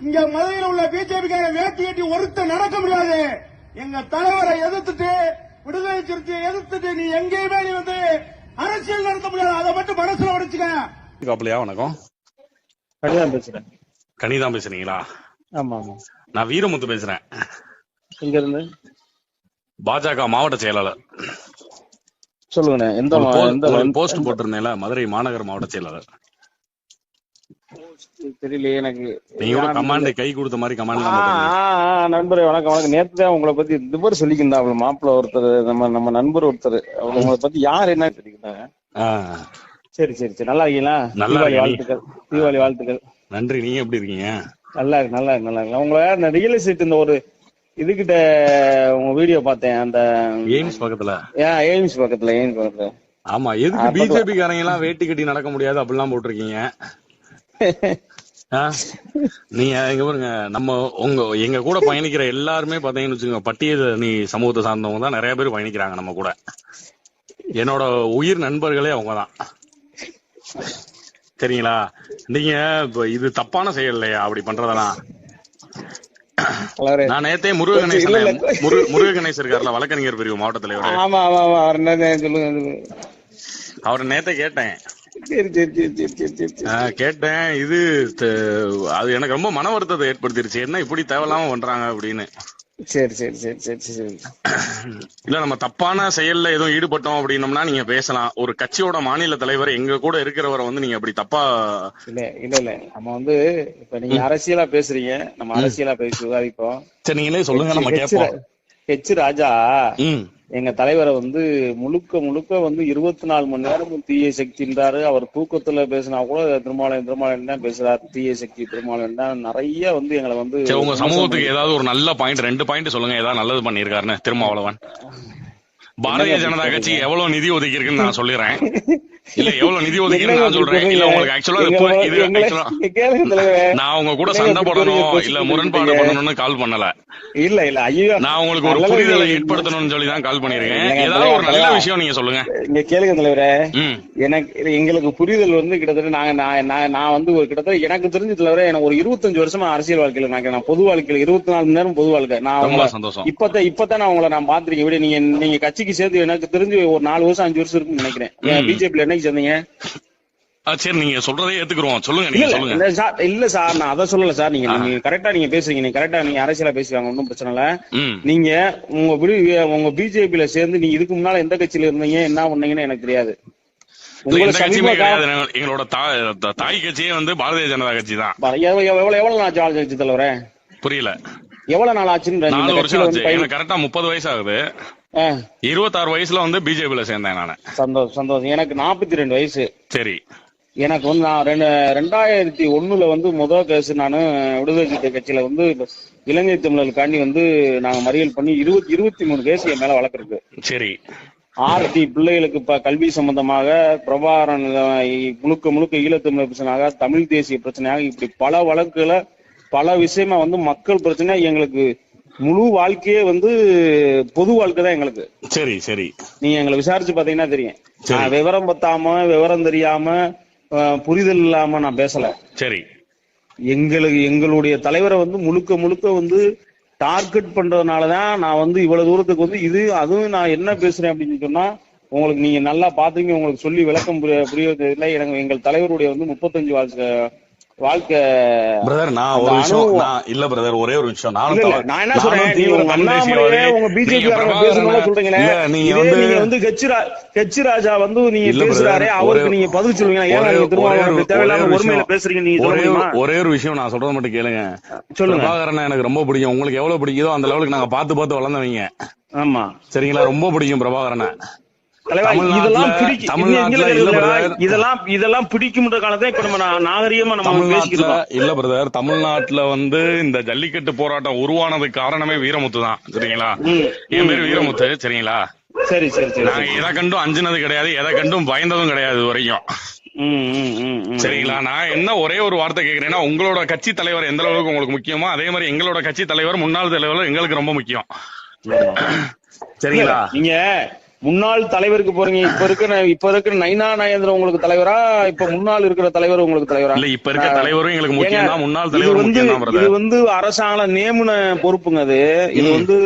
இங்க மதுரையில் உள்ள பிஜேபி வேட்டி கட்டி ஒருத்த நடக்க முடியாது. எங்க தலைவரை எதிர்த்துட்டு விடுதலை சிறுத்தையை எதிர்த்துட்டு நீ எங்கேயுமே நீ வந்து அரசியல் நடத்த முடியாது. அதை மட்டும் மனசுல உடைச்சுக்க காப்பிலையா வணக்கம். கனிதான் பேசுறேன். கனிதான் பேசுறீங்களா? ஆமா ஆமா. நான் வீரமுத்து பேசுறேன். எங்க இருந்து பாஜக மாவட்ட செயலாளர். ஒரு எந்த- போஸ்ட் போட்டிருந்தேன்ல மதுரை மாநகர மாவட்ட செயலாளர். தெரியலையே எனக்கு. நீங்க கமாண்ட் கை கொடுத்த மாதிரி கமாண்ட் நண்பரே வணக்கம் வணக்கம். நேத்து தான் உங்களை பத்தி இந்த பேர் சொல்லிக்கிருந்தா மாப்பிள்ள ஒருத்தர் நம்ம நம்ம நண்பர் ஒருத்தர். உங்களை பத்தி யார் என்ன சொல்லிக்கிட்டாங்க சரி சரி சரி. நல்லா இருக்கீங்களா? தீபாவளி. வாழ்த்துக்கள். தீபாவளி வாழ்த்துக்கள். நன்றி. நீங்க எப்படி இருக்கீங்க? நல்லா இருக்கு நல்லா இருக்கு நல்லா இருக்கு. உங்களை இந்த ரியல் எஸ்டேட் இந்த ஒரு இதுகிட்ட உங்க வீடியோ பார்த்தேன். அந்த எய்ம்ஸ் பக்கத்துல. ஏன் எய்ம்ஸ் பக்கத்துல எய்ம்ஸ் பக்கத்துல. ஆமா. எதுக்கு பிஜேபி காரங்க எல்லாம் வேட்டி கட்டி நடக்க முடியாது அப்படிலாம் போட்டிருக்கீங்க? நீங்க இங்க பாருங்க நம்ம உங்க எங்க கூட பயணிக்கிற எல்லாருமே பாத்தீங்கன்னு வச்சுக்கோங்க பட்டியல் நீ சமூகத்தை சார்ந்தவங்க தான் நிறைய பேர் பயணிக்கிறாங்க நம்ம கூட. என்னோட உயிர் நண்பர்களே அவங்க தான் சரிங்களா? நீங்க இது தப்பான செயல் இல்லையா? அப்படி பண்றதெல்லாம். நான் நேத்தே முருக இல்ல, கணேசன் இல்ல. முரு முருக கணேசன் இருக்காருல்ல வழக்கறிஞர் பிரிவு மாவட்ட தலைவர். அவரை நேத்தே கேட்டேன். சரி சரி சரி சரி சரி சரி சரி. ஆ, கேட்டேன். இது அது எனக்கு ரொம்ப மன வருத்தத்தை ஏற்படுத்திருச்சு. என்ன இப்படி தேவையில்லாம பண்றாங்க அப்படின்னு. சரி சரி சரி சரி சரி இல்ல நம்ம தப்பான செயல்ல எதுவும் ஈடுபட்டோம் அப்படின்னம்னா நீங்க பேசலாம். ஒரு கட்சியோட மாநில தலைவர் எங்க கூட இருக்கிறவரை வந்து நீங்க அப்படி தப்பா இல்ல இல்ல இல்ல. நம்ம வந்து இப்ப நீங்க அரசியலா பேசுறீங்க. நம்ம அரசியலா பேசி விவாதிப்போம். சரி நீங்களே சொல்லுங்க. நம்ம கேட்போம். ஹெச் ராஜா எங்க தலைவரை வந்து முழுக்க முழுக்க வந்து இருபத்தி நாலு மணி நேரமும் தீய சக்தின்றாரு. அவர் தூக்கத்துல பேசினா கூட திருமாலயம் திருமாலயம் தான் பேசுறாரு. தீய சக்தி திருமாலயம் தான் நிறைய வந்து எங்களை வந்து உங்க சமூகத்துக்கு ஏதாவது ஒரு நல்ல பாயிண்ட் ரெண்டு பாயிண்ட் சொல்லுங்க. ஏதாவது நல்லது பண்ணிருக்காருன்னு திருமாவளவன். பாரதிய ஜனதா கட்சி எவ்வளவு நிதி ஒதுக்கி இருக்குன்னு நான் சொல்லிடுறேன் இல்ல எவ்வளவு நிதி ஒதுக்கி நான் சொல்றேன். இல்ல உங்களுக்கு ஆக்சுவலா இது நான் உங்க கூட சண்டை இப்படி போடணும் இல்ல முரண்பாடு? பண்ணணும்னு கால் பண்ணல. இல்ல இல்ல ஐயோ. நான் உங்களுக்கு ஒரு புரிதலை. ஏற்படுத்தணும்னு சொல்லி தான் கால் பண்ணிருக்கேன். ஏதாவது ஒரு நல்ல. விஷயம் நீங்க சொல்லுங்க. இங்க கேளுங்க தலைவரே. எனக்கு எங்களுக்கு புரிதல் வந்து கிட்டத்தட்ட நாங்க நான் நான் வந்து ஒரு கிட்டத்தட்ட எனக்கு தெரிஞ்ச தலைவரே எனக்கு ஒரு இருபத்தஞ்சு வருஷமா அரசியல் வாழ்க்கையில நான் நான் பொது வாழ்க்கையில இருபத்தி நாலு மணி நேரம் பொது வாழ்க்கை. நான் சந்தோஷம். இப்பதான் இப்பதான் நான் உங்களை நான் பாத்திருக்கேன் விட நீங்க நீங்க கட்சிக்கு சேர்த்து எனக்கு தெரிஞ்சு ஒரு நாலு வருஷம் அஞ்சு வருஷம் இருக்குன்னு நினைக்கிறேன். ம். பிஜேபில என்னைக்கு சேர்ந்தீங்க? சரி நீங்க சொல்றதே ஏத்துக்குறோம். சொல்லுங்க நீங்க சொல்லுங்க. இல்ல சார் இல்ல சார் நான் அதை சொல்லல சார். நீங்க நீங்க கரெக்டா நீங்க பேசுறீங்க. நீங்க கரெக்டா நீங்க அரசியலா பேசுவாங்க ஒன்றும் பிரச்சனை இல்ல. நீங்க உங்க விடு- உங்க பிஜேபில சேர்ந்து நீங்க இதுக்கு முன்னால எந்த கட்சியில இருந்தீங்க என்ன பண்ணீங்கன்னு எனக்கு தெரியாது. எங்களோட தாய் கட்சியே வந்து பாரதிய ஜனதா கட்சி தான். எவ்வளவு எவ்வளவு நாள் ஆச்சு ஆட்சி தலைவரே? புரியல. எவ்வளவு நாள் ஆச்சுன்னு கரெக்டா முப்பது வயசு ஆகுது. இருபத்தாறு வயசுல வந்து பிஜேபியில சேர்ந்தேன் நானு. சந்தோஷம் சந்தோஷம் எனக்கு நாற்பத்தி ரெண்டு வயசு. சரி. எனக்கு வந்து நான் ரெண்டு ரெண்டாயிரத்தி ஒண்ணுல வந்து முதல் கேஸ் நான் விடுதலை கட்சியில வந்து இலங்கை தமிழர்களுக்காண்டி வந்து நாங்க மறியல் பண்ணி இருபத்தி இருபத்தி மூணு கேஸ் என் மேல வழக்கிருக்கு. சரி. ஆர்டி பிள்ளைகளுக்கு இப்ப கல்வி சம்பந்தமாக பிரபாகரன் முழுக்க முழுக்க ஈழத்தமிழர் பிரச்சனையாக தமிழ் தேசிய பிரச்சனையாக இப்படி பல வழக்குகளை பல விஷயமா வந்து மக்கள் பிரச்சனை எங்களுக்கு முழு வாழ்க்கையே வந்து பொது வாழ்க்கை தான் எங்களுக்கு. சரி சரி. நீங்க எங்களை விசாரிச்சு பாத்தீங்கன்னா தெரியும். விவரம் பத்தாம விவரம் தெரியாம புரிதல் இல்லாம நான் பேசல. சரி. எங்களுக்கு எங்களுடைய தலைவரை வந்து முழுக்க முழுக்க வந்து டார்கெட் பண்றதுனாலதான் நான் வந்து இவ்வளவு தூரத்துக்கு வந்து இது அதுவும் நான் என்ன பேசுறேன் அப்படின்னு சொன்னா உங்களுக்கு நீங்க நல்லா பாத்தீங்க உங்களுக்கு சொல்லி விளக்கம் புரிய புரியறது இல்லை. எனக்கு எங்கள் தலைவருடைய வந்து முப்பத்தஞ்சு வாழ்க்கை வாழ்க்கை பிரதர் நான் ஒரு விஷயம் நான் இல்ல பிரதர் ஒரே ஒரு விஷயம். நானும் நான் என்ன சொல்றேன்? உங்க பிஜேபி சொல்றீங்களே? இல்ல, நீங்க வந்து நீங்க வந்து கட்சிரா கட்சிராஜா வந்து நீங்க பேசுறாரே அவருக்கு நீங்க பதில் சொல்லுவீங்க ஏன் ஒரே- நீங்க திரும்ப தேவையில்லாம ஒரே ஒரு ஒருமையில விஷயம். பேசுறீங்க நீங்க ஒரே ஒரு- ஒரே விஷயம் நான் சொல்றது மட்டும் கேளுங்க. சொல்லுங்க. பிரபாகரனை எனக்கு ரொம்ப பிடிக்கும். உங்களுக்கு எவ்வளவு பிடிக்குதோ அந்த லெவலுக்கு நாங்க பார்த்து பார்த்து வளர்ந்தவங்க. ஆமா. சரிங்களா? ரொம்ப பிடிக்கும் பிரபாகரனை. இதெல்லாம். இதெல்லாம் பிடிக்கும்ன்ற காலத்தை இப்ப நம்ம நாகரிகமா நம்ம பேசிக்கிறோம் இல்ல பிரதர் தமிழ்நாட்டுல வந்து இந்த ஜல்லிக்கட்டு போராட்டம் உருவானதுக்கு காரணமே வீரமுத்து தான். சரிங்களா? என் பேரு வீரமுத்து. சரிங்களா? சரி சரி சரி நாங்க எதை கண்டும் அஞ்சினது கிடையாது எதை கண்டும் பயந்ததும் கிடையாது வரைக்கும். சரிங்களா? நான் என்ன ஒரே ஒரு வார்த்தை கேக்குறேன்னா உங்களோட கட்சி தலைவர் எந்த அளவுக்கு உங்களுக்கு முக்கியமோ அதே மாதிரி எங்களோட கட்சி தலைவர் முன்னாள் தலைவர் எங்களுக்கு ரொம்ப முக்கியம். சரிங்களா? நீங்க முன்னாள் தலைவருக்கு போறீங்க. இப்ப இருக்கிற இப்ப இருக்கிற நைனா நாயந்திரன் உங்களுக்கு தலைவரா? இப்ப முன்னாள் இருக்கிற தலைவர் உங்களுக்கு தலைவரா? இல்ல இப்ப இருக்க தலைவரும் எங்களுக்கு முக்கியம் தான் முன்னாள் தலைவர் வந்து இது வந்து அரசாங்க நியமன பொறுப்புங்க அது. இது வந்து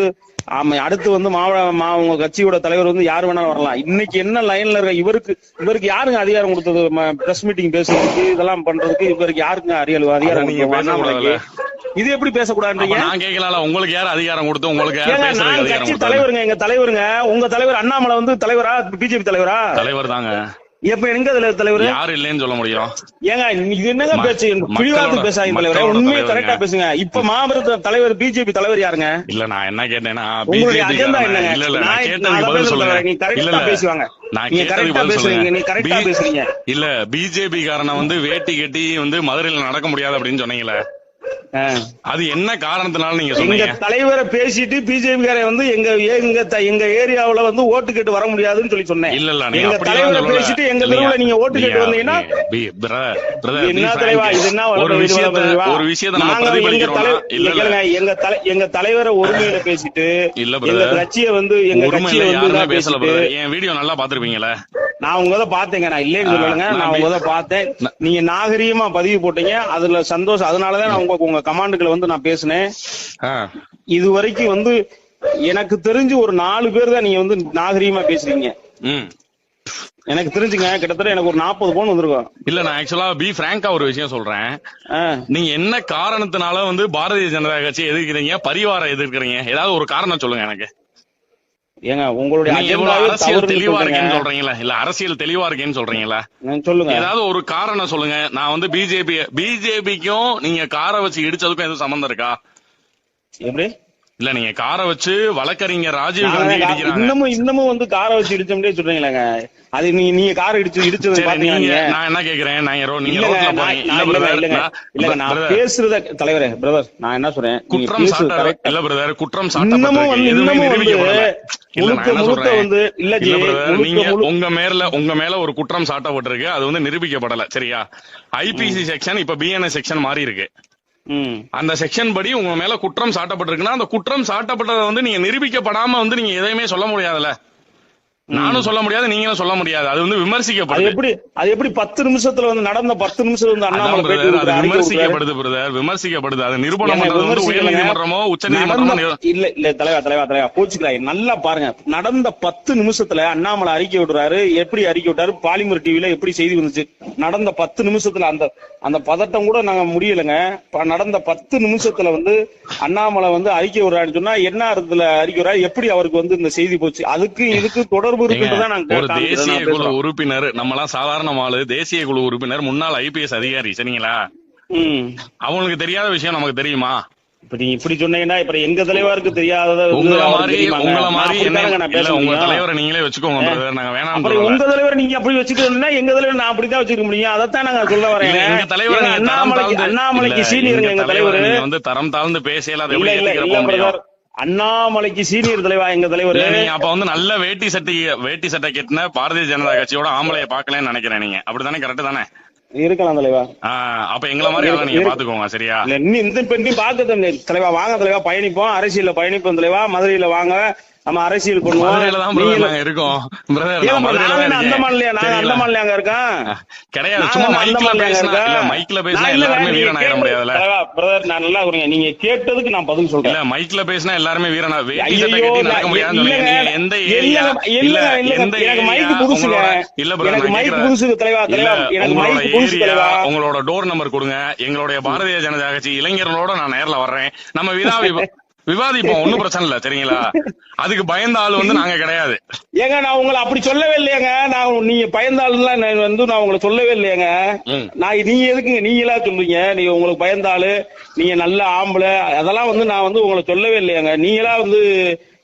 ஆமா அடுத்து வந்து மாவட்ட உங்க கட்சியோட தலைவர் வந்து யாரு வேணாலும் வரலாம். இன்னைக்கு என்ன லைன்ல இருக்க இவருக்கு இவருக்கு யாருங்க அதிகாரம் கொடுத்தது? பிரஸ் மீட்டிங் பேசுறதுக்கு இதெல்லாம் பண்றதுக்கு இவருக்கு யாருங்க அதிகாரம் அதிகாரம் இது எப்படி பேசக்கூடாதுன்றீங்க? நான் கேட்கலாம் உங்களுக்கு யார் அதிகாரம் கொடுத்து உங்களுக்கு நான் அதிகாரம் கட்சி தலைவருங்க எங்க தலைவருங்க. உங்க தலைவர் அண்ணாமலை வந்து தலைவரா பிஜேபி தலைவரா? தலைவர் தாங்க. எப்ப எங்க தலைவர் தலைவர்? யாரு இல்லைன்னு சொல்ல முடியும். ஏங்க இது என்னங்க பேச்சு? பிடிவாதம் பேசாதீங்க தலைவர். உண்மையை. கரெக்டா பேசுங்க. இப்ப மாபெரும் தலைவர் பிஜேபி தலைவர் யாருங்க? இல்ல நான் என்ன கேட்டேன்னா உங்களுடைய அஜெண்டா என்னங்க? இல்ல இல்ல நான் கேட்டதுக்கு பதில் சொல்லுங்க. நீ கரெக்டா பேசுவாங்க. இல்ல பிஜேபி காரனை வந்து வேட்டி கட்டி வந்து மதுரையில நடக்க முடியாது அப்படின்னு சொன்னீங்களே. அது என்ன காரணத்தினால நீங்க எங்க தலைவரை பேசிட்டு பிஜேபி காரன் வந்து எங்க எங்க எங்க ஏரியாவுல வந்து ஓட்டு கேட்டு வர முடியாதுன்னு சொல்லி சொன்னேன் இல்ல இல்ல நீங்க எங்க தலைவரை. பேசிட்டு எங்க? தெருவுல நீங்க ஓட்டு கேட்டு வந்தீங்கன்னா என்ன தலைவா. இது என்ன ஒரு விஷயத்த ஒரு விஷயத்த நாங்க எங்க பிரதிபலிக்கிறோம்னா தலை- இல்ல இல்ல, இல்ல கேளுங்க, எங்க தலை எங்க தலைவரை ஒருமையில பேசிட்டு இல்ல எங்க. கட்சியை வந்து எங்க கட்சியை வந்து பேசல. என் வீடியோ நல்லா பாத்திருப்பீங்களே நான் உங்க பாத்தேங்க நான் இல்லைன்னு ஆ, சொல்லலைங்க. நான் உங்க பார்த்தேன். நான்- நீங்க நாகரீகமா பதிவு போட்டீங்க. அதுல சந்தோஷம் அதனாலதான் நான் உங்க உங்க கமாண்டுகளை வந்து நான் பேசினேன். இது வரைக்கும் வந்து எனக்கு தெரிஞ்சு ஒரு நாலு பேர் தான் நீங்க வந்து நாகரீகமா பேசுறீங்க. எனக்கு தெரிஞ்சுங்க கிட்டத்தட்ட எனக்கு ஒரு நாற்பது பவுன் வந்திருக்கும். இல்ல நான் ஆக்சுவலா பி பிராங்கா ஒரு விஷயம் சொல்றேன். நீங்க என்ன காரணத்தினால வந்து பாரதிய ஜனதா கட்சி எதிர்க்கிறீங்க பரிவார எதிர்க்கிறீங்க? ஏதாவது ஒரு காரணம் சொல்லுங்க எனக்கு. ஏங்க உங்களுடைய அரசியல் தெளிவா. இருக்கேன்னு சொல்றீங்களா? இல்ல அரசியல் தெளிவா இருக்கேன்னு சொல்றீங்களா? சொல்லுங்க. ஏதாவது ஒரு காரணம் சொல்லுங்க. நான் வந்து பிஜேபி பிஜேபிக்கும் நீங்க காரை வச்சு இடிச்சதுக்கும் எதுவும் சம்பந்தம் இருக்கா? எப்படி? இல்ல நீங்க காரை வச்சு வழக்கறிஞர் ராஜீவ் காந்தி இடிக்கிறாங்க. இன்னமும் இன்னமும் வந்து காரை வச்சு இடிச்சோம்னே சொல்றீங்களேங்க. அது நீங்க நீங்க கார் இடிச்சு இடிச்சது நான் என்ன கேக்குறேன்? நான் ரோ- நீங்க ரோட்ல போறீங்க. இல்ல நான் பேசுறத தலைவரே பிரதர் நான் என்ன சொல்றேன்? குற்றம் சாட்ட இல்ல பிரதர் குற்றம் இன்னமும் வந்து எதுவுமே இன்னமும் வந்து நான் முழுக்க முழுக்க வந்து இல்ல நீங்க உங்க மேல உங்க மேல ஒரு குற்றம் சாட்டப்பட்டிருக்கு. அது வந்து நிரூபிக்கப்படல. சரியா? ஐபிசி செக்ஷன் இப்ப பிஎன்எஸ் செக்ஷன் மாறி இருக்கு அந்த செக்ஷன் படி உங்க மேல குற்றம் சாட்டப்பட்டிருக்குன்னா அந்த குற்றம் சாட்டப்பட்டதை வந்து நீங்க நிரூபிக்கப்படாம வந்து நீங்க எதையுமே சொல்ல முடியாதுல்ல. நானும் சொல்ல முடியாது நீங்களும் சொல்ல முடியாது. அது வந்து விமர்சிக்கப்படுது. எப்படி அது எப்படி பத்து நிமிஷத்துல வந்து நடந்த பத்து நிமிஷத்துல வந்து அண்ணாமலை. விமர்சிக்கப்படுது பிரதர் விமர்சிக்கப்படுது. அது நிரூபணம் பண்றது வந்து உயர் விமர்சிக்கலைங்க. நீதிமன்றமோ உச்ச நீதிமன்றமோ இல்ல இல்ல தலைவா தலைவா தலைவா கோச்சுக்கிறாய். நல்லா பாருங்க. நடந்த பத்து நிமிஷத்துல அண்ணாமலை அறிக்கை விடுறாரு. எப்படி அறிக்கை விட்டாரு? பாலிமர் டிவில எப்படி செய்தி வந்துச்சு? நடந்த பத்து நிமிஷத்துல அந்த அந்த பதட்டம் கூட நாங்க முடியலைங்க. நடந்த பத்து நிமிஷத்துல வந்து அண்ணாமலை வந்து அறிக்கை விடுறாருன்னு சொன்னா என்ன அர்த்தத்துல அறிக்கை விடுறாரு? எப்படி அவருக்கு வந்து இந்த செய்தி போச்சு? அதுக்கு இதுக்கு தொடர்பு இருக்குன்றதான் நாங்க ஒரு காமிக்கிறோம், தேசிய குழு. உறுப்பினர் நம்மலாம் சாதாரண ஆளு தேசிய குழு உறுப்பினர் முன்னாள் ஐபிஎஸ் அதிகாரி சரிங்களா. அவங்களுக்கு தெரியாத விஷயம் நமக்கு தெரியுமா இப்ப நீங்க இப்படி சொன்னீங்கன்னா இப்ப எங்க தலைவருக்கு தெரியாதத வந்து உங்கள மாதிரி? உங்கள மாதிரி என்ன உங்க. தலைவரை நீங்களே வச்சுக்கோங்க. நாங்க வேணாம்னு அப்புறம் உங்க தலைவர் நீங்க அப்படி இருந்தா எங்க தலைவர் நான் அப்படித்தான் வச்சுக்க முடியும் அதைத்தான் நாங்க சொல்ல வரேன் எங்க தலைவர் அண்ணாமலைக்கு அண்ணாமலைக்கு சீனியருங்க எங்க தலைவர் வந்து தரம் தாழ்ந்து பேசல அதை எப்படி அண்ணாமலைக்கு சீனியர் தலைவா எங்க தலைவர்? நீங்க அப்ப வந்து நல்ல வேட்டி சட்டை வேட்டி சட்டை கட்டின பாரதிய ஜனதா கட்சியோட ஆம்பளைய பாக்கலன்னு நினைக்கிறேன் நீங்க. அப்படிதானே கரெக்ட் தானே? இருக்கலாம் தலைவா. அப்ப எங்கள மாதிரி நீங்க பாத்துக்கோங்க சரியா? இந்த பெண்ணையும் பார்க்க தலைவா. வாங்க தலைவா பயணிப்போம். அரசியல்ல பயணிப்போம் தலைவா. மதுரையில வாங்க. நம்ம அரசியல் பண்ணுவோம். இருக்கோம். பிரதர் நான் அந்த இருக்கேன். கிடையாது சும்மா மைக்ல பேசினா மைக்ல பேசினா எல்லாருமே வீரன் ஆயிட பிரதர் நான் நல்லா இருக்கிறீங்க நீங்க கேட்டதுக்கு நான் பதில் இல்ல சொல்றேன் மைக்ல பேசினா எல்லாருமே வீரனா வேட்டி ஐயையோ, சட்டை கட்டி நடக்க நான் முடியாதுன்னு சொல்றீங்க. இல்லைங்க, நீங்க எந்த இல்லைங்க, ஏரியா இல்ல எந்த எனக்கு மைக்கு புதுசுங்க. உங்களோட இல்ல மைக்கு கேக்குறேன். புதுசு தலைவா, இல்ல, தலைவா, எனக்கு உங்களோட மைக்கு புதுசு ஏரியா, தலைவா. உங்களோட டோர் நம்பர் கொடுங்க. எங்களுடைய பாரதிய ஜனதா கட்சி இளைஞர்களோட நான் நேர்ல வர்றேன். நம்ம விதா வி- விவாதிப்போம் ஒண்ணும் பிரச்சனை இல்ல சரிங்களா அதுக்கு பயந்த ஆள் வந்து நாங்க கிடையாது. ஏங்க நான் உங்களை அப்படி சொல்லவே இல்லையாங்க. நான் நீங்க பயந்தாளுலாம் நான் வந்து நான் உங்களை சொல்லவே இல்லையாங்க. நான் நீங்க எதுக்குங்க நீங்களா சொல்றீங்க? நீங்க உங்களுக்கு பயந்தாளு நீங்க நல்ல ஆம்பளை அதெல்லாம் வந்து நான் வந்து உங்களை சொல்லவே இல்லையாங்க. நீங்களா வந்து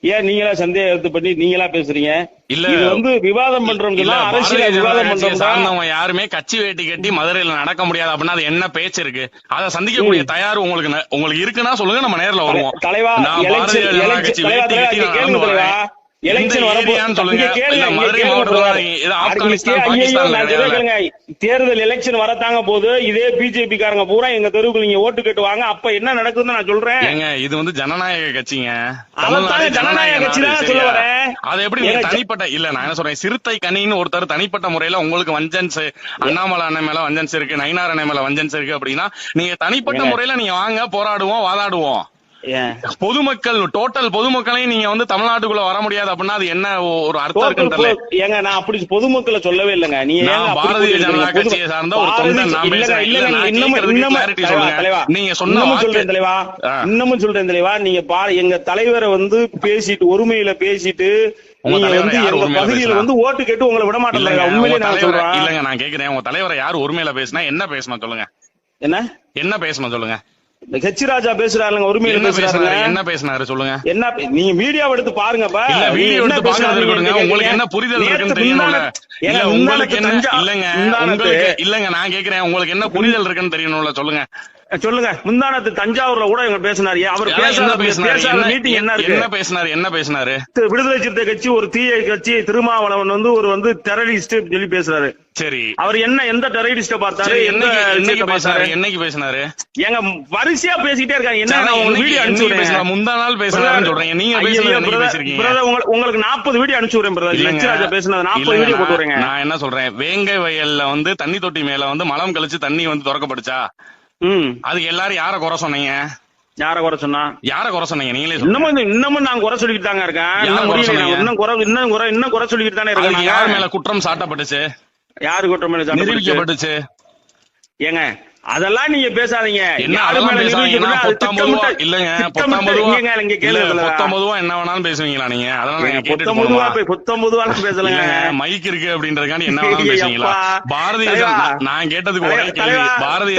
ஏன் நீங்களா சந்தேகத்தை பண்ணி நீங்களா பேசுறீங்க? இல்ல. இது வந்து விவாதம் பாரதிய அரசியல விவாதம் சார்ந்தவங்க யாருமே கட்சி வேட்டி கட்டி மதுரையில நடக்க முடியாது அப்படின்னா அது என்ன பேச்சு இருக்கு? அதை சந்திக்கக்கூடிய தயார் உங்களுக்கு உங்களுக்கு இருக்குன்னா சொல்லுங்க நம்ம நேர்ல வருவோம். தலைவா தேர்தல் எலெக்ஷன் வரத்தாங்க போது இதே பிஜேபி காரங்க பூரா எங்க தெருவுக்கு நீங்க ஓட்டு கேட்டுவாங்க அப்ப என்ன நடக்குதுன்னு நான் சொல்றேன் இது வந்து ஜனநாயக கட்சிங்க ஜனநாயக கட்சி தான் சொல்ல? வரேன். அது எப்படி நீங்க தனிப்பட்ட இல்ல நான் என்ன சொல்றேன் சிறுத்தை கனின்னு ஒருத்தர் தனிப்பட்ட முறையில உங்களுக்கு வஞ்சன்ஸ் அண்ணாமலை அண்ணன் மேல வஞ்சன்ஸ் இருக்கு நயினார் அண்ணன் மேல வஞ்சன்ஸ் இருக்கு அப்படின்னா நீங்க தனிப்பட்ட. முறையில நீங்க வாங்க போராடுவோம் வாதாடுவோம்? பொதுமக்கள் டோட்டல் பொதுமக்களையும் நீங்க வந்து தமிழ்நாட்டுக்குள்ள வர முடியாது அப்படின்னா அது என்ன ஒரு அர்த்தம் இருக்குன்னு ஏங்க நான் அப்படி பொதுமக்களை சொல்லவே இல்லைங்க. அப்படி பாரதிய? ஜனதா கட்சியை சார்ந்த ஒரு தொண்டன் நீங்க சொன்ன சொல்றேன் தலைவா. இன்னமும் சொல்றேன் தலைவா. நீங்க எங்க தலைவரை வந்து பேசிட்டு ஒருமையில பேசிட்டு ஓட்டு கேட்டு உங்களை விட மாட்டேன் இல்லங்க, தலைவா. உங்க உண்மையிலே நான் தலைவரை- சொல்றேன். இல்லங்க நான் கேக்குறேன் உங்க தலைவரை யார் உரிமையில பேசினா என்ன பேசணும் சொல்லுங்க. என்ன? என்ன பேசணும் சொல்லுங்க? ஹெச் ராஜா பேசுறாருங்க உரிமையில என்ன பேசுறாருங்க பேசினாரு? என்ன பேசினாரு சொல்லுங்க. என்ன நீங்க வீடியோ எடுத்து பாருங்கப்பா. இல்ல வீடியோ எடுத்து கொடுங்க. உங்களுக்கு என்ன. புரிதல் இருக்குன்னு தெரியணும்ல இல்ல உங்களுக்கு என்ன இல்லங்க. உங்களுக்கு இல்லங்க நான் கேக்குறேன். உங்களுக்கு என்ன புரிதல் இருக்குன்னு தெரியணும்ல சொல்லுங்க. சொல்லுங்க. முந்தானத்து தஞ்சாவூர்ல கூட இவங்க பேசினாரு. அவர் பேசாத மீட்டிங் என்ன இருக்கு? என்ன பேசினாரு? என்ன பேசினாரு? விடுதலை சிறுத்தை கட்சி ஒரு தீய கட்சி திருமாவளவன் வந்து ஒரு வந்து டெரரிஸ்ட் சொல்லி பேசுறாரு. சரி. அவர் என்ன எந்த டெரரிஸ்ட பார்த்தாரு? என்னைக்கு பேசினாரு? என்னைக்கு பேசினாரு? ஏங்க வரிசையா பேசிட்டே இருக்காங்க. என்ன உங்களுக்கு வீடியோ அனுப்பிச்சு? முந்தா நாள் பேசினாருன்னு சொல்றீங்க நீங்க பிரதர் உங்களுக்கு நாற்பது வீடியோ அனுப்பிச்சு விடுறேன் பிரதர். லட்சராஜா பேசுனது நாற்பது வீடியோ போட்டு நான்- என்ன சொல்றேன்? வேங்கை வயல்ல வந்து தண்ணி தொட்டி மேல வந்து மலம் கழிச்சு தண்ணி வந்து திறக்கப்படுச்சா அதுக்கு எல்லாரும் யார குறை சொன்னீங்க? யார குறை சொன்னா? யார குறை சொன்னீங்க? நீங்களே இன்னமும் இன்னமும் நான் குறை சொல்லிட்டு தாங்க இருக்கேன். இன்னும் குறை? இன்னும் குறை இன்னும் குறை இன்னும் குறை சொல்லிட்டு தானே இருக்கேன் யார். மேல குற்றம் சாட்டப்பட்டுச்சு? யாரு குற்றம் மேல? நிரூபிக்கப்பட்டுச்சு. ஏங்க அதெல்லாம் நீங்க பேசாதீங்க இல்லங்க திட்டமிட்ட- பொத்தாம் பொதுவா இங்கங்க, இங்க இல்ல கேளுங்க தலைவா. பொத்தாம் பொதுவா என்ன வேணாலும் பேசுவீங்களா நீங்க அதெல்லாம் நாங்க கேட்டுட்டு பொத்தம் பொதுவா போகணுமா? போய் பொத்தம் பொதுவாலாம் பேசலங்க மைக் இருக்கு அப்படின்றதுக்காண்டி என்ன வேணாலும் பேசுவீங்களா. பாரதிய நான் கேட்டதுக்கு ஒரே கேள்வி பாரதிய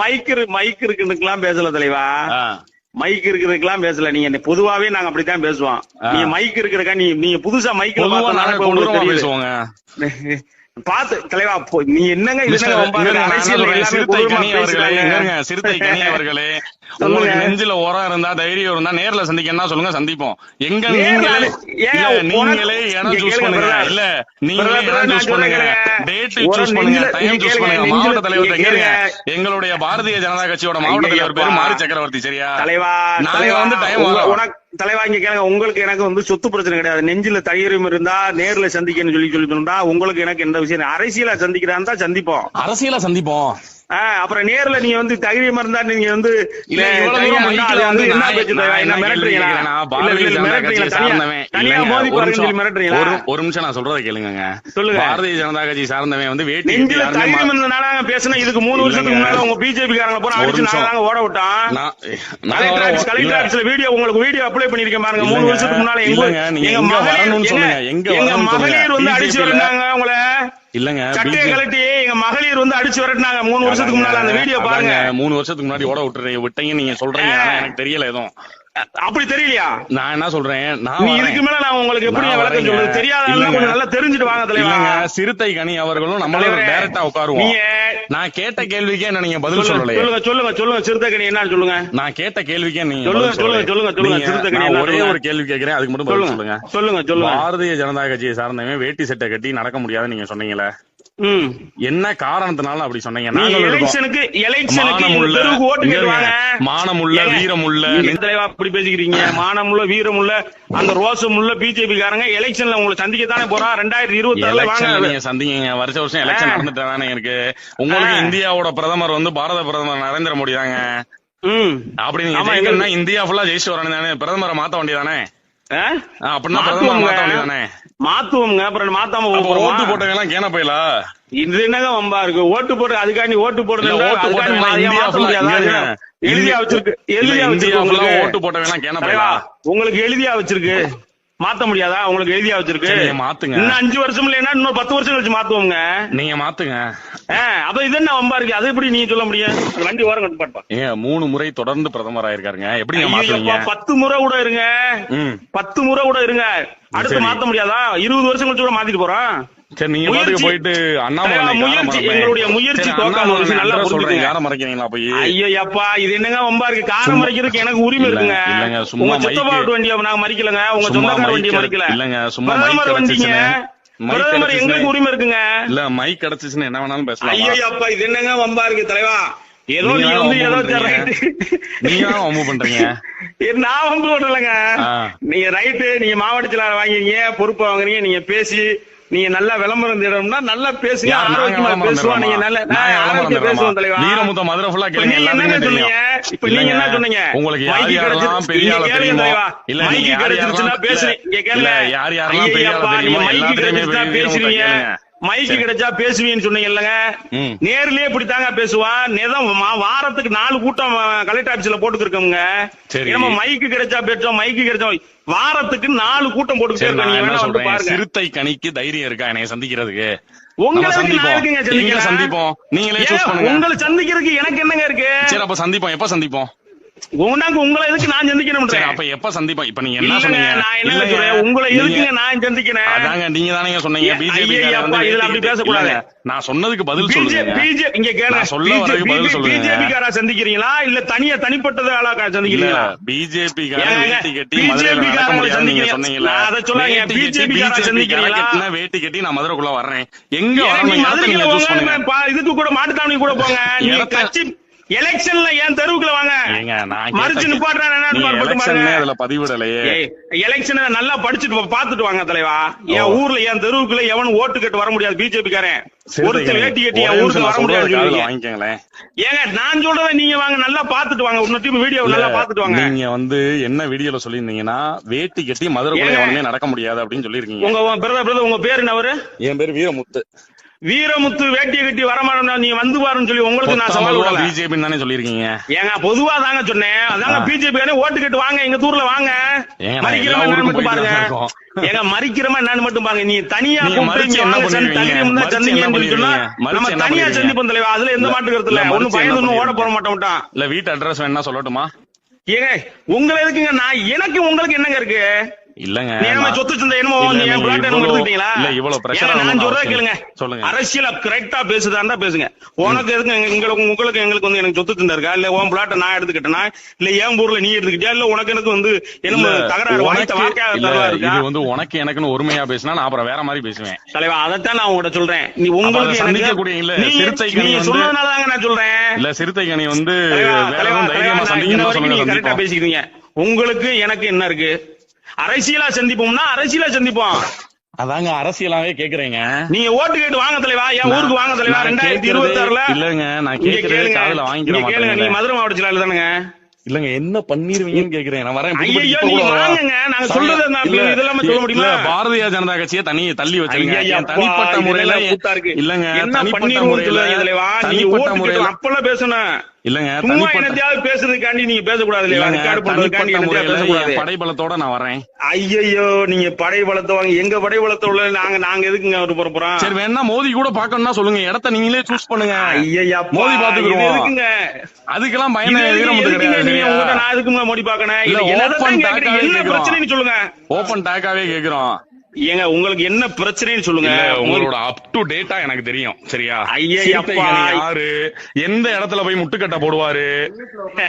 மைக் மைக் இருக்குன்னுக்கெல்லாம் பேசல தலைவா. மைக் இருக்கிறதுக்கெல்லாம் பேசல நீங்க பொதுவாவே நாங்க அப்படித்தான் பேசுவோம். நீங்க மைக் இருக்கிறக்கா நீங்க புதுசா மைக்ல. பேசுவோங்க பாத்து தலைவா நீ என்னங்க சிறுத்தை கனி அவர்களே, சிறுத்தை கனி அவர்களே. உங்களுக்கு நெஞ்சில உரம் இருந்தா தைரியம் இருந்தா நேர்ல சந்திக்கன்னா சொல்லுங்க சந்திப்போம். எங்க நீங்களே இடம் சூஸ் பண்ணுங்க. இல்ல நீங்களே இடம் நான் சூஸ் பண்ணுங்க. சொல்றேன் டேட் ஒரு சூஸ் பண்ணுங்க. நெஞ்சில- டைம் இங்க சூஸ் கேளுங்க, பண்ணுங்க. நெஞ்சில- மாவட்ட தலைவர் கேளுங்க. எங்களுடைய பாரதிய ஜனதா கட்சியோட மாவட்ட தலைவர் பேரு. மாரி சக்கரவர்த்தி சரியா? தலைவா தலைவா, வந்து டைம் வரோம். உனக்கு தலைவா இங்க கேளுங்க. உங்களுக்கு எனக்கு வந்து சொத்து பிரச்சனை கிடையாது. நெஞ்சில தைரியம் இருந்தா நேர்ல சந்திக்கணும்னு சொல்லி சொல்லிட்டு உங்களுக்கு எனக்கு எந்த விஷயம் அரசியலா சந்திக்கிறான்னு தான் சந்திப்போம். அரசியலா சந்திப்போம். அப்புறம் நேர்ல நீங்க வந்து தைரியம் இருந்தா நீங்க வந்து ஒரு நிமிஷம். நான் சொல்றதை கேளுங்க. சொல்லுங்க. பாரதிய ஜனதா கட்சி சார்ந்தவன் வந்து வேட்டி தைரியம் இருந்தனால பேசினா இதுக்கு மூணு வருஷத்துக்கு. முன்னால உங்க பிஜேபி காரங்க ஒரு அடிச்சு. நாங்க ஓட விட்டோம். நான் கலெக்டர் ஆபீஸ் கலெக்டர். ஆபீஸ்ல வீடியோ உங்களுக்கு வீடியோ அப்ளை பண்ணிருக்கேன் பாருங்க. மூணு வருஷத்துக்கு முன்னால எங்க எங்க மகளிர் வந்து அடிச்சு வரட்டாங்க உங்களை? இல்லங்க சட்டையை கழட்டி எங்க மகளிர் வந்து அடிச்சு வரட்டினாங்க. மூணு வருஷத்துக்கு முன்னால அந்த வீடியோ பாருங்க. மூணு வருஷத்துக்கு முன்னாடி ஓட விட்டுறீங்க விட்டீங்க நீங்க சொல்றீங்க. எனக்கு தெரியல எதுவும். அப்படி தெரியலையா? நான் என்ன சொல்றேன்? நான். இதுக்கு மேல நான் உங்களுக்கு எப்படி விளக்கம். சொல்றது? தெரியாத. கொஞ்சம் நல்லா தெரிஞ்சுட்டு வாங்க தலைவா. சிறுத்தை கனி அவர்களும் நம்மளே டைரக்டா உட்காருவோம். நீங்க நான் கேட்ட கேள்விக்கே என்ன நீங்க பதில் சொல்லுங்க சொல்லலையே? சொல்லுங்க சொல்லுங்க சொல்லுங்க. சிறுத்தைக்கணி என்னன்னு சொல்லுங்க? நான் கேட்ட கேள்விக்கே நீங்க சொல்லுங்க. சொல்லுங்க, சொல்லுங்க, நீங்க- சிறுத்தை கனி ஒரே சொல்லுங்க? ஒரு கேள்வி கேக்குறேன் அதுக்கு மட்டும் பதில் சொல்லுங்க சொல்லுங்க. சொல்லுங்க சொல்லுங்க. பாரதிய ஜனதா கட்சியை சார்ந்தவன் வேட்டி சட்டை கட்டி நடக்க முடியாதுன்னு நீங்க சொன்னீங்களே. என்ன காரணத்தினால அப்படி சொன்னீங்க. எலெக்ஷனுக்கு எலெக்ஷனுக்கு மானமுள்ள வீரமுள்ள. தலைவா அப்படி பேசிக்கிறீங்க? மானமுள்ள வீரமுள்ள அந்த ரோசமுள்ள பிஜேபி காரங்க எலெக்ஷன்ல உங்களை சந்திக்கத்தானே போறான் ரெண்டாயிரத்தி இருபத்தி ஆறுல வாங்க. சந்திங்க வருஷ வருஷம் எலெக்ஷன். நடந்துட்டு தானே இருக்கு. உங்களுக்கு. இந்தியாவோட பிரதமர் வந்து பாரத பிரதமர் நரேந்திர மோடி தாங்க. ம். அப்படி நீங்க ஆமா, ஜெயிக்கணும்னா இந்தியா ஃபுல்லா ஜெயிச்சு வரணும் தானே? பிரதமரை மாத்த வேண்டியதானே? அப்படின்னா பிரதமரை மாத்த வேண்டியதானே? மாத்துவோங்க அப்புறம் மாத்தாம? ஓட்டு போட்டவங்க எல்லாம் கேன போயிலா? இது என்னங்க வம்பா இருக்கு? ஓட்டு போட்டு அதுக்காண்டி ஓட்டு போடுறது. எழுதியா வச்சிருக்கு. எழுதியா வச்சிருக்கு ஓட்டு போட்டவங்க எல்லாம் கேன போயிலா? உங்களுக்கு எழுதியா வச்சிருக்கு. மாத்த முடியாதா? உங்களுக்கு எழுதியா வச்சிருக்கு? மாத்துங்க. இன்னும் அஞ்சு வருஷம் இல்லைன்னா இன்னும் பத்து வருஷம் கழிச்சு மாத்துவோங்க நீங்க மாத்துங்க. அப்ப இது என்ன வம்பா இருக்கு? அது எப்படி நீங்க சொல்ல முடியும்? வண்டி ஓரம் கட்டு மூணு முறை தொடர்ந்து பிரதமர் ஆயிருக்காருங்க. எப்படிங்க ஐயோ, மாத்துவீங்க? பத்து முறை கூட இருங்க. பத்து முறை கூட இருங்க. அடுத்து. மாத்த முடியாதா? இருபது வருஷம் கழிச்சு கூட மாத்திட்டு போறோம். சரி நீங்க பாட்டுக்கு போயிட்டு அண்ணாமலை முயற்சி? எங்களுடைய முயற்சி தோக்காம நல்லா புரிஞ்சுக்கங்க. யாரை மறைக்கிறீங்களா போய்? ஐயோ அப்பா இது என்னங்க வம்பா இருக்கு? காரை சும்மா- மறைக்கிறதுக்கு எனக்கு உரிமை இருக்குங்க. உங்க சித்தப்பா வண்டியை நாங்க மறிக்கலங்க. உங்க சொந்தக்கார வண்டியை மறிக்கல. இல்லங்க, சும்மா மைக் பிரதமர் கிடைச்சிச்சுன்னு- எங்களுக்கு உரிமை இருக்குங்க. இல்ல மைக் கிடைச்சிச்சுன்னு என்ன வேணாலும் பேசலாம். ஐயோ அப்பா இது என்னங்க வம்பா இருக்கு தலைவா? ஏதோ நீங்க வந்து ஏதோ நீங்க வம்பு பண்றீங்க? நான் வம்பு பண்ணலங்க ஆ. நீங்க ரைட்டு நீங்க மாவட்ட செயலாளர் பொறுப்பு வாங்குறீங்க நீங்க பேசி நீங்க நல்லா விளம்பரம் தேடணும்னா நல்லா பேசுங்க ஆரோக்கியமா பேசுவோம் நீங்க? நல்ல ஆரோக்கியம்? பேசுவோம் தலைவா வீரமுத்த மதுரை இப்ப கேளுங்க, என்ன. சொன்னீங்க இப்ப நீங்க என்ன சொன்னீங்க உங்களுக்கு யார் யாரெல்லாம். பெரிய ஆளு தெரியுமோ? இல்ல, நீங்க யார் யாரெல்லாம் பேசுறீங்க. கேளுங்க. யார் யாரெல்லாம் பெரிய ஆளு தெரியுமோ? நீங்க மைக்கு மைக்கு. கிடைச்சா பேசுவீங்கன்னு சொன்னீங்க இல்லங்க. நேர்லயே இப்படித்தாங்க பேசுவான் வாரத்துக்கு நாலு கூட்டம் கலெக்டர் ஆபீஸ்ல போட்டுருக்கோங்க சரி. நம்ம மைக்கு கிடைச்சா பேசுவோம் மைக்கு கிடைச்சோம். வாரத்துக்கு நாலு கூட்டம் என்ன பாருங்க. சிறுத்தை கணிக்கு தைரியம் இருக்கா என்னைய சந்திக்கிறதுக்கு? உங்களுக்கு சந்திப்போம். நீங்களே சூஸ் பண்ணுங்க. உங்களை சந்திக்கிறதுக்கு எனக்கு என்னங்க இருக்கு? சரி அப்ப சந்திப்போம். எப்ப சந்திப்போம்? உனக்கு உங்களை எதுக்கு நான் சந்திக்கணும் அப்ப எப்ப சந்திப்போம் இப்ப நீங்க என்ன சொன்னீங்க நான் என்ன சொல்றேன் உங்களை எதுக்குங்க நான் சந்திக்கிறேன் அதாங்க நீங்க தானே சொன்னீங்க பிஜேபி இதுல அப்படி பேசக்கூடாது. நான் சொன்னதுக்கு பதில் சொல்லுங்க பிஜே இங்க கேளுங்க சொல்ல வரதுக்கு பதில் சொல்லுங்க. பிஜேபி காரா சந்திக்கிறீங்களா இல்ல தனியா தனிப்பட்டது ஆளா சந்திக்கிறீங்களா பிஜேபி ஏங்க, வேட்டி கட்டி மதுரையில நடக்க முடியாது நீங்க நான் அதை BJP காரரை BJP சந்திக்கிறீங்களா? வேட்டி கட்டி நான் மதுரைக்குள்ள வர்றேன் எங்க வரணும் மதுரைக்குள்ள இதுக்கு கூட மாட்டுத்தாவணி கூட போங்க நீங்க கட்சி எலெக்ஷன்ல ஏன் தெருவுக்குள்ள வாங்க. மறிச்சு நிப்பாட்டுறேன் அதுல பதிவிடலையே. எலெக்ஷனை நல்லா படிச்சுட்டு பாத்துட்டு வாங்க தலைவா. என். ஊர்ல என் தெருவுக்குள்ள எவனும் ஓட்டு கட்டு வர முடியாது பிஜேபி காரன் ஒருத்தர். வேட்டி கட்டி என் ஊருக்கு வர முடியாது ஏங்க நான் சொல்றதை நீங்க வாங்க நல்லா பாத்துட்டு வாங்க. இன்னொரு டீம் வீடியோ நல்லா பாத்துட்டு வாங்க. நீங்க வந்து என்ன வீடியோல சொல்லியிருந்தீங்கன்னா வேட்டி கட்டி மதுரைக்குள்ள ஏங்க. எவனுமே நடக்க முடியாது அப்படின்னு சொல்லியிருக்கீங்க. உங்க பிரதர் பிரதர் உங்க பேர் என்ன அவரு? என் பேர் வீரமுத்து. வீரமுத்து வேட்டியை கட்டி வரமாட்டோம் நீங்க வந்து பாருன்னு சொல்லி உங்களுக்கு நான் சவால் விடல. பிஜேபி தானே சொல்லியிருக்கீங்க? ஏங்க பொதுவா தாங்க சொன்னேன். அதாங்க. பிஜேபி ஓட்டு கட்டு வாங்க எங்க ஊர்ல வாங்க. மறிக்கிறமா என்னன்னு மட்டும் பாருங்க. தான். ஏங்க மறிக்கிறமா என்னன்னு மட்டும் பாருங்க. நீ தனியா நம்ம தனியா? சந்திப்போம் தலைவா. அதுல எந்த மாட்டு கருத்து இல்ல என்ன பயந்து ஓட பண்ணுவீங்க? போட மாட்டோம்ட்டான் இல்ல வீட்டு அட்ரஸ் வேணா சொல்லட்டுமா? ஏங்க உங்களை எதுக்குங்க நான் எனக்கு உங்களுக்கு என்னங்க இருக்கு? இல்லங்க சொத்து சந்தை என்னமோ இல்ல, இவ்வளவு- இல்ல, அவசியம் கேளுங்க. இல்லை. சொல்லுங்க. அரசியல கரெக்டா பேசுதாண்டா பேசுங்க. உனக்கு எதுக்கு எங்க- எங்களுக்கு உங்களுக்கு எங்களுக்கு வந்து எனக்கு சொத்து சந்தை இருக்கா? இல்ல உன் பிளாட்ட நான் எடுத்துக்கிட்டேனா? இல்ல என் ஊர்ல நீ எடுத்துக்கிட்டியா? இல்ல உனக்கு எனக்கு வந்து என்னமோ இல்ல, தகராறு வாய்த்த வாக்கா இல்ல, இது வந்து உனக்கு எனக்குன்னு ஒருமையா பேசினா நான் அப்புறம் வேற மாதிரி பேசுவேன். தலைவா அதைத்தான் நான் உங்ககிட்ட சொல்றேன். நீ உங்களுக்கு சந்திக்கக்கூடிய இல்ல, எனக்கு சிறுத்தை வந்து- சொன்னதுனாலதாங்க நான் சொல்றேன். இல்ல சிறுத்தை கனி வந்து வேற தைரியமா சந்திக்கணும் கரெக்டா பேசிக்கிறீங்க உங்களுக்கு எனக்கு என்ன இருக்கு? அரசியலா சந்திப்போம்னா அரசியலா சந்திப்போம். அதாங்க அரசியலாவே கேக்குறேங்க. நீங்க ஓட்டு கேட்டு வாங்க தலைவா என் ஊருக்கு வாங்க தலைவா ரெண்டாயிரத்தி இருபத்தி ஆறுல இல்லங்க நான் கேளுங்க. காதுல வாங்கிக்கிற இங்க கேளுங்க நீங்க மதுரை மாவட்ட செயலாளர் தானுங்க? இல்லங்க என்ன பண்ணிருவீங்கன்னு கேக்குறேன். நான் வரேன் கூட நீங்க? வாங்குங்க. நாங்க சொல்றதை இதெல்லாம் சொல்ல முடியுமா? பாரதிய ஜனதா கட்சியை தனி தள்ளி வச்சிருங்க. தனிப்பட்ட முறையில? இல்லங்க என்ன தனிப்பட்ட பண்ணிருவோம்னு முறையில சொல்லுங்க தலைவா நீங்க ஓட்டு அப்பெல்லாம் பேசணும் இல்லங்க சும்மா என்னத்தையாவது பேசுறதுக்காண்டி நீங்க பேசக்கூடாது இல்லையா? ரெக்கார்டு பண்றதுக்காண்டி என்னத்தையாவது முறையில பேசக்கூடாது. படைபலத்தோட நான் வரேன் ஐயையோ நீங்க படை பலத்தை வாங்க. எங்க படை பலத்தை உள்ள நாங்க நாங்க எதுக்குங்க ஒரு போற போறோம்? சரி வேணா மோதி கூட பாக்கணும்னா சொல்லுங்க. இடத்த நீங்களே சூஸ் பண்ணுங்க. ஐயையப்பா, மோதி பாத்துக்குருவோம். இது எதுக்குங்க? அதுக்கெல்லாம் இது பயண எதுக்கு- வீரமுத்து எதுக்குங்க கிடையாது நீங்க சரியா? உங்ககிட்ட நான் எதுக்குங்க மோடி பாக்கணும் என்ன. பிரச்சனைன்னு சொல்லுங்க. ஓபன் டாக்காவே கேக்குறோம் ஏங்க உங்களுக்கு என்ன பிரச்சனைன்னு சொல்லுங்க. உங்களோட அப் டு டேட்டா எனக்கு தெரியும் சரியா? யாரு? எந்த இடத்துல போய் முட்டுக்கட்டை போடுவாரு?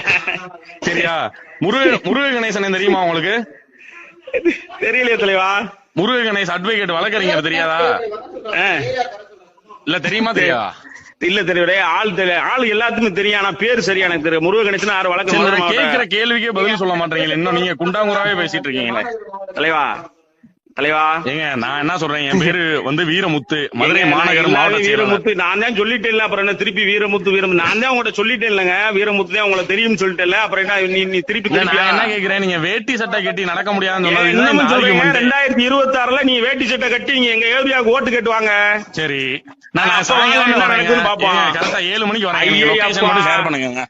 சரியா? முருக முருக கணேசன் தெரியுமா உங்களுக்கு? தெரியலையே தலைவா. முருக கணேஷ் அட்வொகேட் வழக்கறிஞர் தெரியாதா. இல்ல தெரியுமா தெரியாதா இல்ல தெரியல ஆள் தெரியல. ஆள் எல்லாத்துக்கும் தெரியும் ஆனா பேர் சரியா எனக்கு தெரியும் முருக கணேசன் ஆறு வழக்கு சரி, மதுரை நான் கேக்குற மாவட்ட கேள்விக்கே பதில் சொல்ல மாட்டீங்களே இன்னும் நீங்க குண்டாங்குறாவே பேசிட்டு இருக்கீங்களே. தலைவா. தலைவா. ஏங்க நான் என்ன சொல்றேன்? என் பேரு வந்து வீரமுத்து மதுரை மாநகர் மாவட்ட வீரமுத்து நான் தான் சொல்லிட்டேன் இல்ல அப்புறம் என்ன திருப்பி வீரமுத்து வீரம்? நான் தான் உங்கள்ட்ட சொல்லிட்டேன் இல்லங்க வீரமுத்து தான் உங்களுக்கு தெரியும் சொல்லிட்டேன்ல அப்புறம் என்ன நீ நீ திருப்பி நான் என்ன கேக்குறேன்? நீங்க வேட்டி சட்டை கட்டி நடக்க முடியாதுன்னு இன்னமும் சொல்றீங்க. ரெண்டாயிரத்தி இருபத்தி ஆறுல நீ வேட்டி சட்டை கட்டி நீங்க எங்க ஏரியாவுக்கு ஓட்டு கேட்டுவாங்க? சரி. ஏழு மணிக்கு வரேன். ஷேர் பண்ணுங்க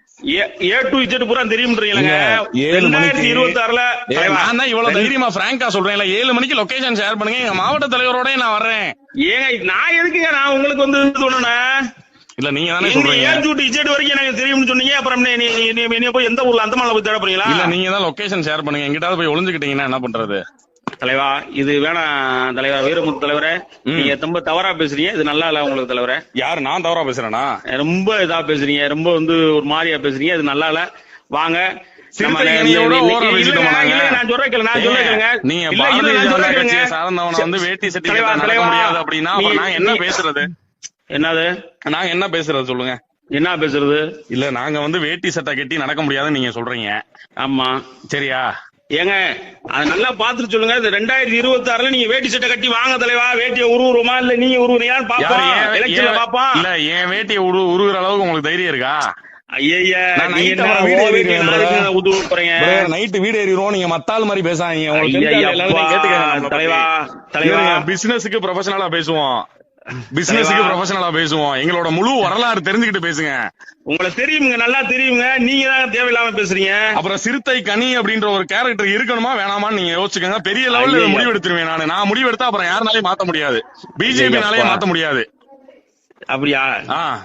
ஏ டு இஜெட் பூரா தெரியும்ன்றீங்களங்க. ரெண்டாயிரத்தி இருபத்தி ஆறுல நான் தான் இவ்வளவு தைரியமா பிராங்கா சொல்றேன் ஏழு மணிக்கு லொகேஷன் ஷேர் பண்ணுங்க. எங்க மாவட்ட தலைவரோட நான் வர்றேன். ஏங்க நான் எதுக்குங்க நான் உங்களுக்கு வந்து இது சொன்னேன் இல்ல நீங்க தானே சொல்றீங்க. ஏன் டூ இஜெட் வரைக்கும் எனக்கு தெரியும்னு சொன்னீங்க. அப்புறம் நீ போய் எந்த ஊர்ல அந்த போய் தேட போறீங்களா? இல்ல நீங்க தான் லொகேஷன் ஷேர் பண்ணுங்க. எங்கிட்டாவது போய் ஒளிஞ்சுக்கிட்டீங்கன்னா என்ன பண்றது? தலைவா இது வேணாம் தலைவா வீரமுத்து தலைவரே. நீங்க ரொம்ப தவறா பேசுறீங்க. இது நல்லா இல்ல உங்களுக்கு தலைவரே. யாரு நான் தவறா பேசுறேனா? ரொம்ப இதா பேசுறீங்க. ரொம்ப வந்து ஒரு மாதிரியா பேசுறீங்க. இது நல்லா இல்ல. வாங்க. என்ன பேசுறது? என்னது? நாங்க என்ன பேசுறது சொல்லுங்க. என்ன பேசுறது? இல்ல நாங்க வந்து வேட்டி சட்டை கட்டி நடக்க முடியாதுன்னு நீங்க சொல்றீங்க. ஆமா. சரியா? ஏங்க அது நல்லா பாத்துட்டு சொல்லுங்க. இது ரெண்டாயிரத்தி இருபத்தி ஆறுல நீங்க வேட்டி சட்டை கட்டி வாங்க தலைவா வேட்டியை உருவுறோமா இல்ல நீங்க உருவுறியான்னு பாப்போம் ஏன் எலெக்ஷன்ல பாப்போம் இல்ல என் வேட்டியை உரு உருகுற அளவுக்கு உங்களுக்கு தைரியம் இருக்கா? நைட்டு வீடு ஏறிடுவோம். நீங்க மத்தாள் மாதிரி பேசாதீங்க. உங்களுக்கு. தலைவா, தலைவா. பிசினஸுக்கு ப்ரொஃபஷனலா பேசுவோம். பிசினஸுக்கு. ப்ரொஃபஷனலா பேசுவோம். எங்களோட முழு வரலாறு தெரிஞ்சுக்கிட்டு பேசுங்க. உங்களை தெரியுங்க நல்லா தெரியுங்க. நீங்க தான் தேவையில்லாம பேசுறீங்க. அப்புறம் சிறுத்தை கனி அப்படின்ற ஒரு கேரக்டர் இருக்கணுமா வேணாமான்னு நீங்க யோசிச்சுக்கோங்க. பெரிய லெவல்ல ஐயையோ. முடிவு எடுத்துருவேன் நானு. நான் முடிவு எடுத்தா அப்புறம் யாருனாலையும் மாத்த முடியாது. பிஜேபினாலேயே. மாத்த முடியாது. அப்படியா? ஆ.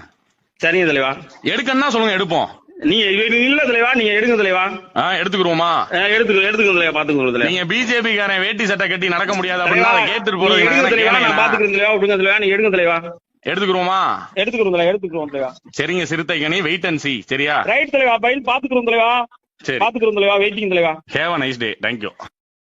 சரிங்க தலைவா. எடுக்கணும்னா சொல்லுங்க எடுப்போம். நீங்க இல்ல தலைவா நீங்க எடுங்க தலைவா. எடுத்துக்கிறோமா எடுத்துக்க எடுத்துக்க தலைவா பாத்துக்கோங்க தலைவா. நீங்க பிஜேபி காரன் வேட்டி சட்டை கட்டி நடக்க முடியாது அப்படின்னா நீங்க போறது எடுங்க தலைவா நான் பாத்துக்கிறேன் தலைவா விடுங்க தலைவா நீங்க எடுங்க தலைவா. எடுத்துக்கிறோமா எடுத்துக்கிறோம் தலைவா எடுத்துக்கிறோம் தலைவா. சரிங்க சிறுத்தை கனி வெயிட் அண்ட் சி சரியா? ரைட் தலைவா பைல் பாத்துக்கிறோம் தலைவா. சரி. பாத்துக்கிறோம் தலைவா வெயிட்டிங் தலைவா. Have a nice day thank you